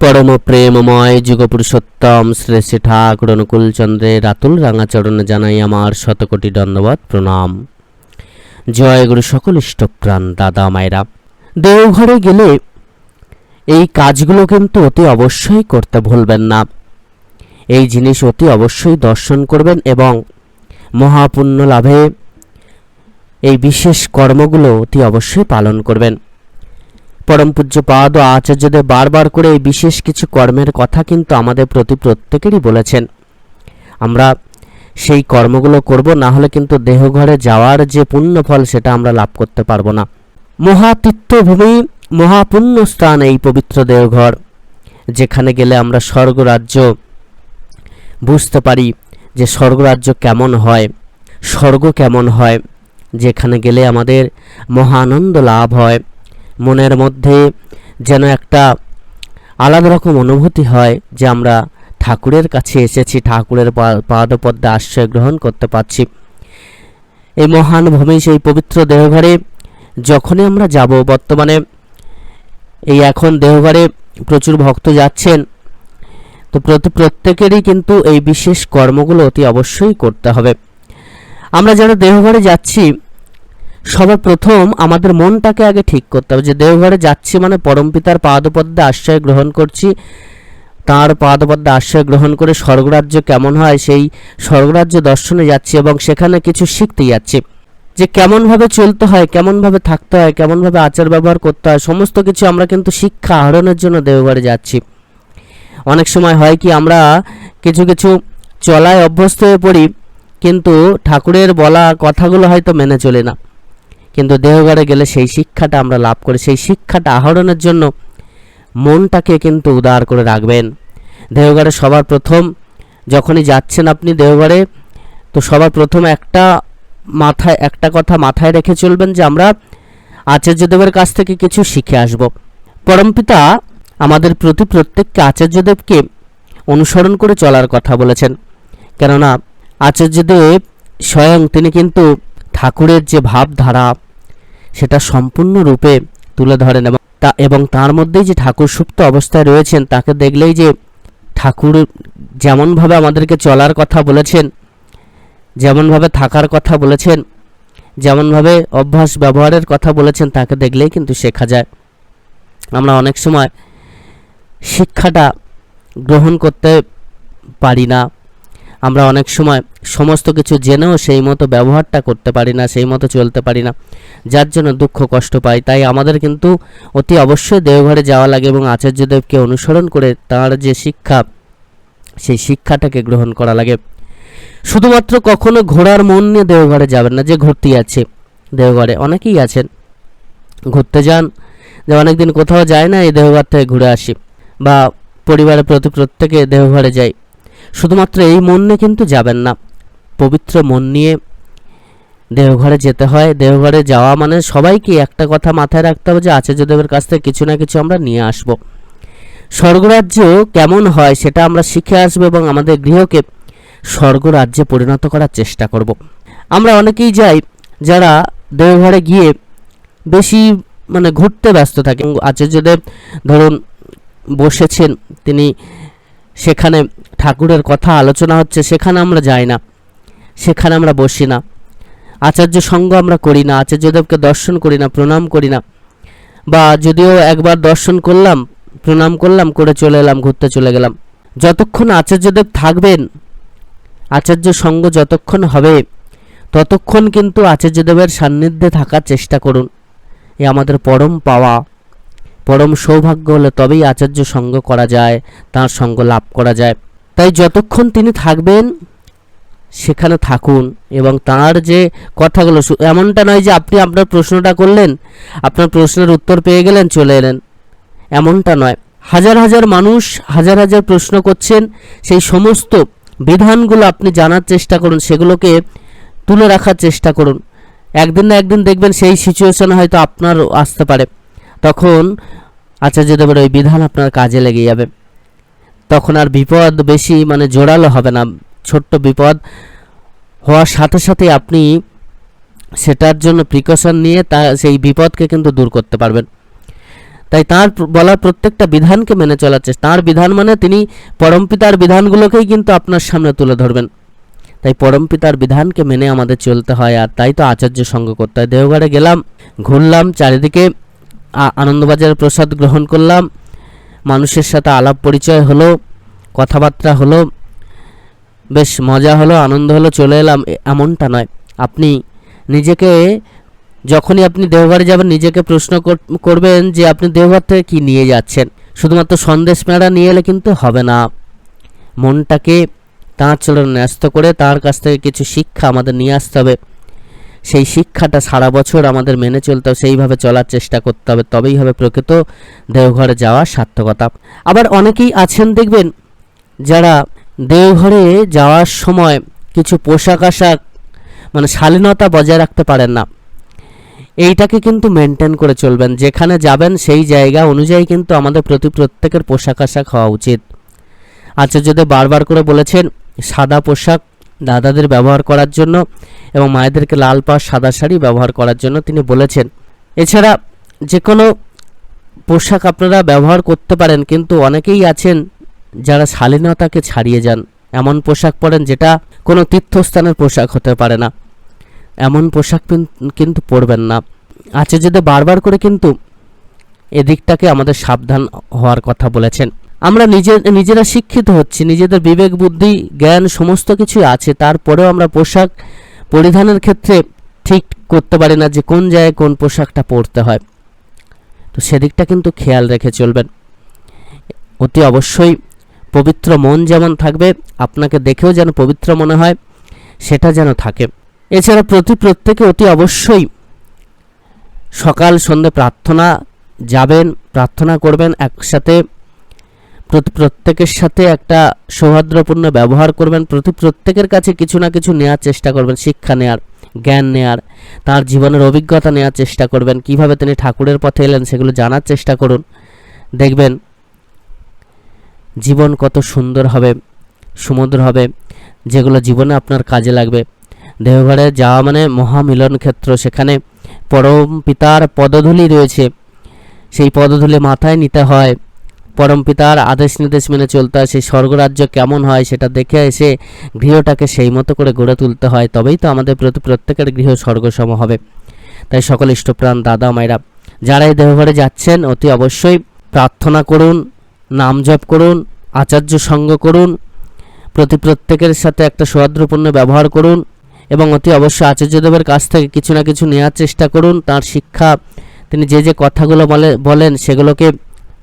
পরম প্রেমময় যুগপুরুষোত্তম শ্রী শ্রী ঠাকুর অনুকূল চন্দ্রের রাতুল রাঙাচরণে জানাই আমার শতকোটি দণ্ডবত প্রণাম। জয় গুরু সকল ইষ্টপ্রাণ, দাদা মায়েরা। দেওঘরে গেলে এই কাজগুলো কিন্তু অতি অবশ্যই করতে ভুলবেন না। এই জিনিস অতি অবশ্যই দর্শন করবেন এবং মহাপুণ্য লাভে এই বিশেষ কর্মগুলো অতি অবশ্যই পালন করবেন। পরম পূজ্য পাদ ও আচার্যদেব বারবার করে এই বিশেষ কিছু কর্মের কথা কিন্তু আমাদের প্রতি প্রত্যেকেরই বলেছেন। আমরা সেই কর্মগুলো করব, না হলে কিন্তু দেহঘরে যাওয়ার যে পুণ্য ফল সেটা আমরা লাভ করতে পারব না। মহাতীর্থভূমি মহাপুণ্য স্থান এই পবিত্র দেওঘর যেখানে গেলে আমরা স্বর্গরাজ্য বুঝতে পারি যে স্বর্গরাজ্য কেমন হয়, স্বর্গ কেমন হয়, যেখানে গেলে আমাদের মহানন্দ লাভ হয়। মনের মধ্যে যেন একটা আলাদা রকম অনুভূতি হয় যে আমরা ঠাকুরের কাছে এসেছি, ঠাকুরের পাদপদ্মে আশ্রয় গ্রহণ করতে পারছি। এই মহান ভূমি, সেই পবিত্র দেহঘরে যখনই আমরা যাব, বর্তমানে এই এখন দেহঘরে প্রচুর ভক্ত যাচ্ছেন, তো প্রতি, প্রত্যেকেরই কিন্তু এই বিশেষ কর্মগুলো অতি অবশ্যই করতে হবে। আমরা যারা দেহঘরে যাচ্ছি সবার প্রথম আমাদের মনটাকে আগে ঠিক করতে হবে যে দেওঘরে যাচ্ছি মানে পরমপিতার পাদপদ্মে আশ্রয় গ্রহণ করছি। তার পাদপদ্মে আশ্রয় গ্রহণ করে স্বর্গরাজ্য কেমন হয় সেই স্বর্গরাজ্য দর্শনে যাচ্ছি এবং সেখানে কিছু শিখতে যাচ্ছি। যে কেমনভাবে চলতে হয়, কেমনভাবে থাকতে হয়, কেমনভাবে আচার ব্যবহার করতে হয়, সমস্ত কিছু আমরা কিন্তু শিক্ষা আহরণের জন্য দেওঘরে যাচ্ছি। অনেক সময় হয় কি আমরা কিছু কিছু চলায় অভ্যস্ত হয়ে পড়ি, কিন্তু ঠাকুরের বলা কথাগুলো হয়তো মেনে চলে না। কিন্তু দেহঘরে গেলে সেই শিক্ষাটা আমরা লাভ করি। সেই শিক্ষাটা আহরণের জন্য মনটাকে কিন্তু উদার করে রাখবেন। দেহঘরে সবার প্রথম যখনই যাচ্ছেন আপনি দেহঘরে তো সবার প্রথম একটা মাথায়, একটা কথা মাথায় রেখে চলবেন যে আমরা আচার্যদেবের কাছ থেকে কিছু শিখে আসব। পরমপিতা আমাদের প্রতি প্রত্যেককে আচার্যদেবকে অনুসরণ করে চলার কথা বলেছেন। কেননা আচার্যদেব স্বয়ং তিনি কিন্তু ঠাকুরের যে ভাবধারা সেটা সম্পূর্ণরূপে তুলে ধরেন এবং তা, এবং তার মধ্যেই যে ঠাকুর সুপ্ত অবস্থায় রয়েছেন, তাকে দেখলেই যে ঠাকুর যেমনভাবে আমাদেরকে চলার কথা বলেছেন, যেমনভাবে থাকার কথা বলেছেন, যেমনভাবে অভ্যাস ব্যবহারের কথা বলেছেন, তাকে দেখলেই কিন্তু শেখা যায়। আমরা অনেক সময় শিক্ষাটা গ্রহণ করতে পারি না। আমরা অনেক সময় সমস্ত কিছু জেনেও সেই মতো ব্যবহারটা করতে পারি না, সেই মতো চলতে পারি না। যার জন্য দুঃখ, কষ্ট পাই। তাই আমাদের কিন্তু অতি অবশ্যই দেওঘরে যাওয়া লাগে এবং আচার্যদেবকে অনুসরণ করে তার যে শিক্ষা, সেই শিক্ষাটাকে গ্রহণ করা লাগে। শুধুমাত্র কখনো ঘোড়ার মন নিয়ে দেওঘরে যাবেন না, যে ঘুরতে আছে দেওঘরে। অনেকেই আছেন, ঘুরতে যান, যে অনেকদিন কোথাও যায় না এই দেওঘর থেকে ঘুরে আসি বা পরিবারের প্রতি প্রত্যেকে দেওঘরে যাই। শুধুমাত্র এই মন নিয়ে কিন্তু যাবেন না। পবিত্র মন নিয়ে দেওঘরে যেতে হয়। দেওঘরে যাওয়া মানে সবাইকে একটা কথা মাথায় রাখতে হবে যে আচার্যদেবের কাছ থেকে কিছু না কিছু আমরা নিয়ে আসব। স্বর্গরাজ্য কেমন হয় সেটা আমরা শিখে আসব এবং আমাদের গৃহকে স্বর্গরাজ্যে পরিণত করার চেষ্টা করব। আমরা অনেকেই যাই যারা দেওঘরে গিয়ে বেশি মানে ঘুরতে ব্যস্ত থাকে। আচার্যদেব ধরুন বসেছেন, তিনি সেখানে ঠাকুরের কথা আলোচনা হচ্ছে, সেখানে আমরা যাই না, সেখানে আমরা বসি না। আচার্য সঙ্গ আমরা করি না, আচার্যদেবকে দর্শন করি না, প্রণাম করি না। বা যদিও একবার দর্শন করলাম, প্রণাম করলাম, করে চলে এলাম, ঘুরতে চলে গেলাম। যতক্ষণ আচার্যদেব থাকবেন, আচার্য সঙ্গ যতক্ষণ হবে, ততক্ষণ কিন্তু আচার্যদেবের সান্নিধ্যে থাকার চেষ্টা করুন। এ আমাদের পরম পাওয়া। পরম সৌভাগ্য হলে তবেই আচার্য সঙ্গ করা যায়, তার সঙ্গ লাভ করা যায়। তাই যতক্ষণ তিনি থাকবেন, সেখানে থাকুন এবং তার যে কথাগুলো এমনটা নয় যে আপনি আপনার প্রশ্নটা করলেন, আপনার প্রশ্নের উত্তর পেয়ে গেলেন, চলে এলেন। এমনটা নয়। হাজার হাজার মানুষ হাজার হাজার প্রশ্ন করছেন, সেই সমস্ত বিধানগুলো আপনি জানার চেষ্টা করুন, সেগুলোকে তুলে রাখার চেষ্টা করুন। একদিন না একদিন দেখবেন সেই সিচুয়েশনে হয়তো আপনার আসতে পারে। তখন আচার্যদেবের ওই বিধান আপনার কাজে লেগে যাবে। তখন আর বিপদ বেশি মানে জোরালো হবে না। ছোট্ট বিপদ হওয়ার সাথে সাথে আপনি সেটার জন্য প্রিকশন নিয়ে তা সেই বিপদকে কিন্তু দূর করতে পারবেন। তাই তার বলা প্রত্যেকটা বিধানকে মেনে চলার চেষ্টা। তাঁর বিধান মানে তিনি পরমপিতার বিধানগুলোকেই কিন্তু আপনার সামনে তুলে ধরবেন। তাই পরমপিতার বিধানকে মেনে আমাদের চলতে হয়। আর তাই তো আচার্য সঙ্গ করতে হয়। দেওঘরে গেলাম, ঘুরলাম, চারিদিকে আনন্দবাজার প্রসাদ গ্রহণ করলাম। মানুষের সাথে আলাপ পরিচয় হলো, কথাবার্তা হলো, বেশ মজা হলো, আনন্দ হলো, চলে এলাম। এমনটা নয়। আপনি নিজেকে, যখনই আপনি দেওঘরে যাবেন, নিজেকে প্রশ্ন কর- করবেন যে আপনি দেওঘর থেকে কী নিয়ে যাচ্ছেন। শুধুমাত্র সন্দেশ মেড়া নিয়ে এলে কিন্তু হবে না। মনটাকে তাঁর চরণে ন্যস্ত করে তার কাছ থেকে কিছু শিক্ষা আমাদের নিয়ে আসতে হবে। সেই শিক্ষাটা সারা বছর আমাদের মেনে চলতে হবে, সেইভাবে চলার চেষ্টা করতে হবে, তবেই হবে প্রকৃত দেওঘরে যাওয়ার সার্থকতা। আবার অনেকেই আছেন দেখবেন, যারা দেওঘরে যাওয়ার সময় কিছু পোশাক আশাক মানে শালীনতা বজায় রাখতে পারেন না। এইটাকে কিন্তু মেনটেন করে চলবেন, যেখানে যাবেন সেই জায়গা অনুযায়ী কিন্তু আমাদের প্রতি প্রত্যেকের পোশাক আশাক হওয়া উচিত। আচার্যদেব বারবার করে বলেছেন, সাদা পোশাক দাদাদের ব্যবহার করার জন্য এবং মায়েদেরকে লাল পাড় সাদা শাড়ি ব্যবহার করার জন্য তিনি বলেছেন। এছাড়া যে কোনো পোশাক আপনারা ব্যবহার করতে পারেন, কিন্তু অনেকেই আছেন যারা শালীনতাকে ছাড়িয়ে যান। এমন পোশাক পরেন যেটা কোনো তীর্থস্থানের পোশাক হতে পারে না। এমন পোশাক কিন- কিন্তু পরবেন না। আচার্যদেব বারবার করে কিন্তু এদিকটাকে আমাদের সাবধান হওয়ার কথা বলেছেন। আমরা নিজে, নিজেরা শিক্ষিত হচ্ছি, নিজেদের বিবেক, বুদ্ধি, জ্ঞান সমস্ত কিছুই আছে, তারপরেও আমরা পোশাক পরিধানের ক্ষেত্রে ঠিক করতে পারি না যে কোন জায়গায় কোন পোশাকটা পরতে হয়। তো সেদিকটা কিন্তু খেয়াল রেখে চলবেন। অতি অবশ্যই পবিত্র মন যেমন থাকবে, আপনাকে দেখেও যেন পবিত্র মনে হয়, সেটা যেন থাকে। এছাড়া প্রতি প্রত্যেকে অতি অবশ্যই সকাল সন্ধে প্রার্থনা, যাবেন, প্রার্থনা করবেন একসাথে। প্রত্যেকের সাথে একটা সৌহার্দ্যপূর্ণ ব্যবহার করবেন, প্রতি প্রত্যেকের কাছে কিছু না কিছু নেওয়ার চেষ্টা করবেন, শিক্ষা নেয়ার, জ্ঞান নেয়ার, তার জীবনের অভিজ্ঞতা নেওয়ার চেষ্টা করবেন, কীভাবে তিনি ঠাকুরের পথে এলেন সেগুলো জানার চেষ্টা করুন। দেখবেন, জীবন কত সুন্দর হবে সমুদ্র হবে, যেগুলো জীবনে আপনার কাজে লাগবে। দেহঘরে যাওয়া মানে মহামিলন ক্ষেত্র, সেখানে পরম পিতার পদধূলি রয়েছে। সেই পদধূলি মাথায় নিতে হয়। পরম পিতার আদেশ নির্দেশ মেনে চলতে হয়, সেই স্বর্গরাজ্য কেমন হয় সেটা দেখে এসে গৃহটাকে সেই মতো করে গড়ে তুলতে হয়, তবেই তো আমাদের প্রতি প্রত্যেকের গৃহ স্বর্গসম হবে। তাই সকল ইষ্টপ্রাণ দাদা মায়েরা, যারা এই দেহঘরে যাচ্ছেন, অতি অবশ্যই প্রার্থনা করুন, নাম জপ করুন, আচার্য সঙ্গ করুন, প্রতি প্রত্যেকের সাথে একটা সৌহার্দ্যপূর্ণ ব্যবহার করুন এবং অতি অবশ্যই আচার্যদেবের কাছ থেকে কিছু না কিছু নেওয়ার চেষ্টা করুন। তার শিক্ষা তিনি যে যে কথাগুলো বলে বলেন সেগুলোকে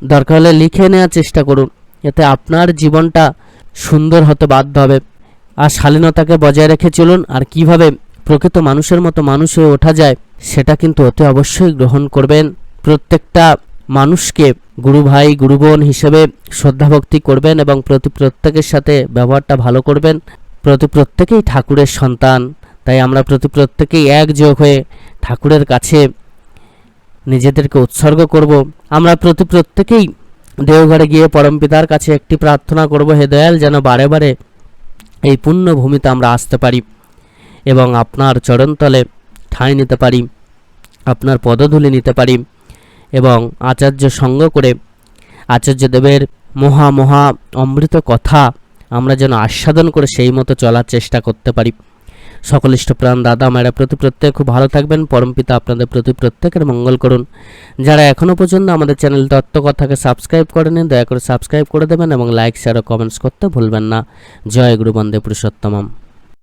দরকার হলে লিখে নেওয়ার চেষ্টা করুন এতে আপনার জীবনটা সুন্দর হতে বাধ্য হবে। আর শালীনতাকে বজায় রেখে চলুন, আর কীভাবে প্রকৃত মানুষের মতো মানুষ হয়ে ওঠা যায়, সেটা কিন্তু অতি অবশ্যই গ্রহণ করবেন। প্রত্যেকটা মানুষকে গুরু ভাই, গুরু বোন হিসেবে শ্রদ্ধা ভক্তি করবেন এবং প্রতি প্রত্যেকের সাথে ব্যবহারটা ভালো করবেন। প্রতি প্রত্যেকেই ঠাকুরের সন্তান, তাই আমরা প্রতি প্রত্যেকেই একযোগ হয়ে ঠাকুরের কাছে নিজেদেরকে উৎসর্গ করব। আমরা প্রতি প্রত্যেকেই দেওঘরে গিয়ে পরমপিতার কাছে একটি প্রার্থনা করব, হে দয়াল, যেন বারে বারে এই পুণ্য ভূমিতে আমরা আসতে পারি এবং আপনার চরণতলে ঠাঁই নিতে পারি, আপনার পদধূলি নিতে পারি এবং আচার্য সঙ্গ করে আচার্যদেবের মহা মহা অমৃত কথা আমরা যেন আস্বাদন করে সেই মতো চলার চেষ্টা করতে পারি। সকল ইষ্টপ্রাণ দাদা, মায়েরা প্রতি প্রত্যেক খুব ভালো থাকবেন, পরম পিতা আপনাদের প্রতি প্রত্যেকের মঙ্গল করুন। যারা এখনও পর্যন্ত আমাদের চ্যানেল তত্ত্বকথাকে সাবস্ক্রাইব করেনি, দয়া করে সাবস্ক্রাইব করে দেবেন এবং লাইক শেয়ার ও কমেন্টস করতে ভুলবেন না। জয় গুরু বন্দে পুরুষোত্তমম।